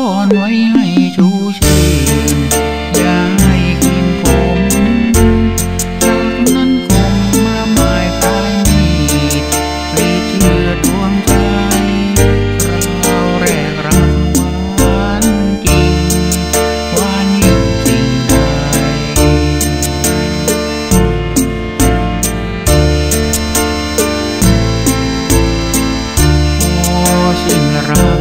ซ่อนไว้ให้ชูชีอย่าให้คืนผมรักนั้นคงมาหมายปลายมีดปลีเชื่อดวงใจเราแรกรักหวานจริงหวานยิ่งสิ่งใดพอสิ้นรัก